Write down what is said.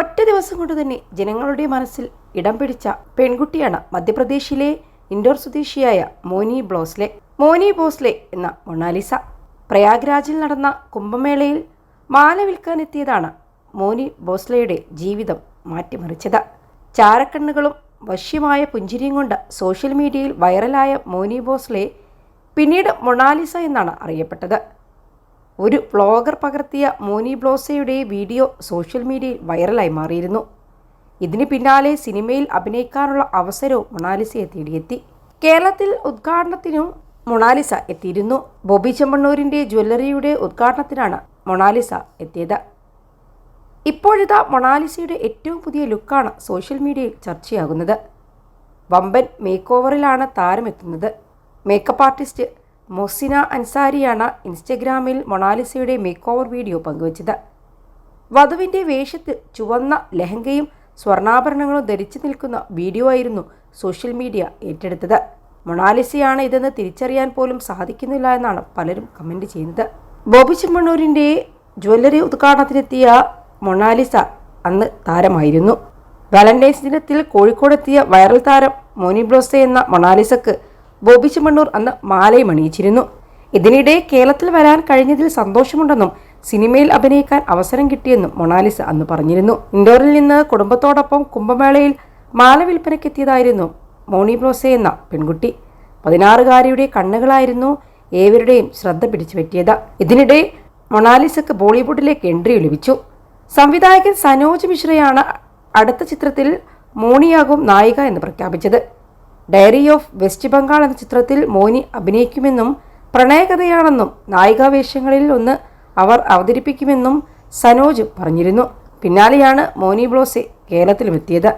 ഒറ്റ ദിവസം കൊണ്ട് തന്നെ ജനങ്ങളുടെ മനസ്സിൽ ഇടം പിടിച്ച പെൺകുട്ടിയാണ് മധ്യപ്രദേശിലെ ഇൻഡോർ സ്വദേശിയായ മോനി ബ്ലോസ്ലെ. മോനി ബോസ്ലെ എന്ന മൊണാലിസ. പ്രയാഗ്രാജിൽ നടന്ന കുംഭമേളയിൽ മാല വിൽക്കാനെത്തിയതാണ് മോനി ബോസ്ലെയുടെ ജീവിതം മാറ്റിമറിച്ചത്. ചാരക്കണ്ണുകളും വശ്യമായ പുഞ്ചിരിയും കൊണ്ട് സോഷ്യൽ മീഡിയയിൽ വൈറലായ മോനി ബോസ്ലെ പിന്നീട് മൊണാലിസ എന്നാണ് അറിയപ്പെട്ടത്. ഒരു വ്ളോഗർ പകർത്തിയ മോനി ബ്ലോസയുടെ വീഡിയോ സോഷ്യൽ മീഡിയയിൽ വൈറലായി മാറിയിരുന്നു. ഇതിന് പിന്നാലെ സിനിമയിൽ അഭിനയിക്കാനുള്ള അവസരവും മൊണാലിസയെ തേടിയെത്തി. കേരളത്തിൽ ഉദ്ഘാടനത്തിനും മൊണാലിസ എത്തിയിരുന്നു. ബോബി ചെമ്മണ്ണൂരിന്റെ ജ്വല്ലറിയുടെ ഉദ്ഘാടനത്തിനാണ് മൊണാലിസ എത്തിയത്. ഇപ്പോഴിതാ മൊണാലിസയുടെ ഏറ്റവും പുതിയ ലുക്കാണ് സോഷ്യൽ മീഡിയയിൽ ചർച്ചയാകുന്നത്. വമ്പൻ മേക്ക് ഓവറിലാണ് താരമെത്തുന്നത്. മേക്കപ്പ് ആർട്ടിസ്റ്റ് മൊസിന അൻസാരിയാണ് ഇൻസ്റ്റഗ്രാമിൽ മൊണാലിസയുടെ മേക്ക് ഓവർ വീഡിയോ പങ്കുവച്ചത്. വധുവിന്റെ വേഷത്തിൽ ചുവന്ന ലഹങ്കയും സ്വർണാഭരണങ്ങളും ധരിച്ചു നിൽക്കുന്ന വീഡിയോ ആയിരുന്നു സോഷ്യൽ മീഡിയ ഏറ്റെടുത്തത്. മൊണാലിസയാണ് ഇതെന്ന് തിരിച്ചറിയാൻ പോലും സാധിക്കുന്നില്ല എന്നാണ് പലരും കമന്റ് ചെയ്യുന്നത്. ബോബി ചെമ്മണ്ണൂരിന്റെ ജ്വല്ലറി ഉദ്ഘാടനത്തിനെത്തിയ മൊണാലിസ അന്ന് താരമായിരുന്നു. വാലന്റൈൻസ് ദിനത്തിൽ കോഴിക്കോടെത്തിയ വൈറൽ താരം മോനി ബ്ലോസെ എന്ന മൊണാലിസക്ക് ബോബി ചെമ്മണ്ണൂർ അന്ന് മാലയും അണിയിച്ചിരുന്നു. ഇതിനിടെ കേരളത്തിൽ വരാൻ കഴിഞ്ഞതിൽ സന്തോഷമുണ്ടെന്നും സിനിമയിൽ അഭിനയിക്കാൻ അവസരം കിട്ടിയെന്നും മൊണാലിസ അന്ന് പറഞ്ഞിരുന്നു. ഇൻഡോറിൽ നിന്ന് കുടുംബത്തോടൊപ്പം കുംഭമേളയിൽ മാല വിൽപ്പനയ്ക്കെത്തിയതായിരുന്നു മോണി ബ്ലോസെ എന്ന പെൺകുട്ടി. പതിനാറുകാരിയുടെ കണ്ണുകളായിരുന്നു ഏവരുടെയും ശ്രദ്ധ പിടിച്ചു പറ്റിയത് ഇതിനിടെ മൊണാലിസക്ക് ബോളിവുഡിലേക്ക് എൻട്രി ലഭിച്ചു. സംവിധായകൻ സനോജ് മിശ്രയാണ് അടുത്ത ചിത്രത്തിൽ മോണിയാകും നായിക എന്ന് പ്രഖ്യാപിച്ചത്. ഡയറി ഓഫ് വെസ്റ്റ് ബംഗാൾ എന്ന ചിത്രത്തിൽ മോനി അഭിനയിക്കുമെന്നും പ്രണയകഥയാണെന്നും നായികാവേഷങ്ങളിൽ ഒന്ന് അവർ അവതരിപ്പിക്കുമെന്നും സനോജ് പറഞ്ഞിരുന്നു. പിന്നാലെയാണ് മോനി ബ്ലോസെ കേരളത്തിലുമെത്തിയത്.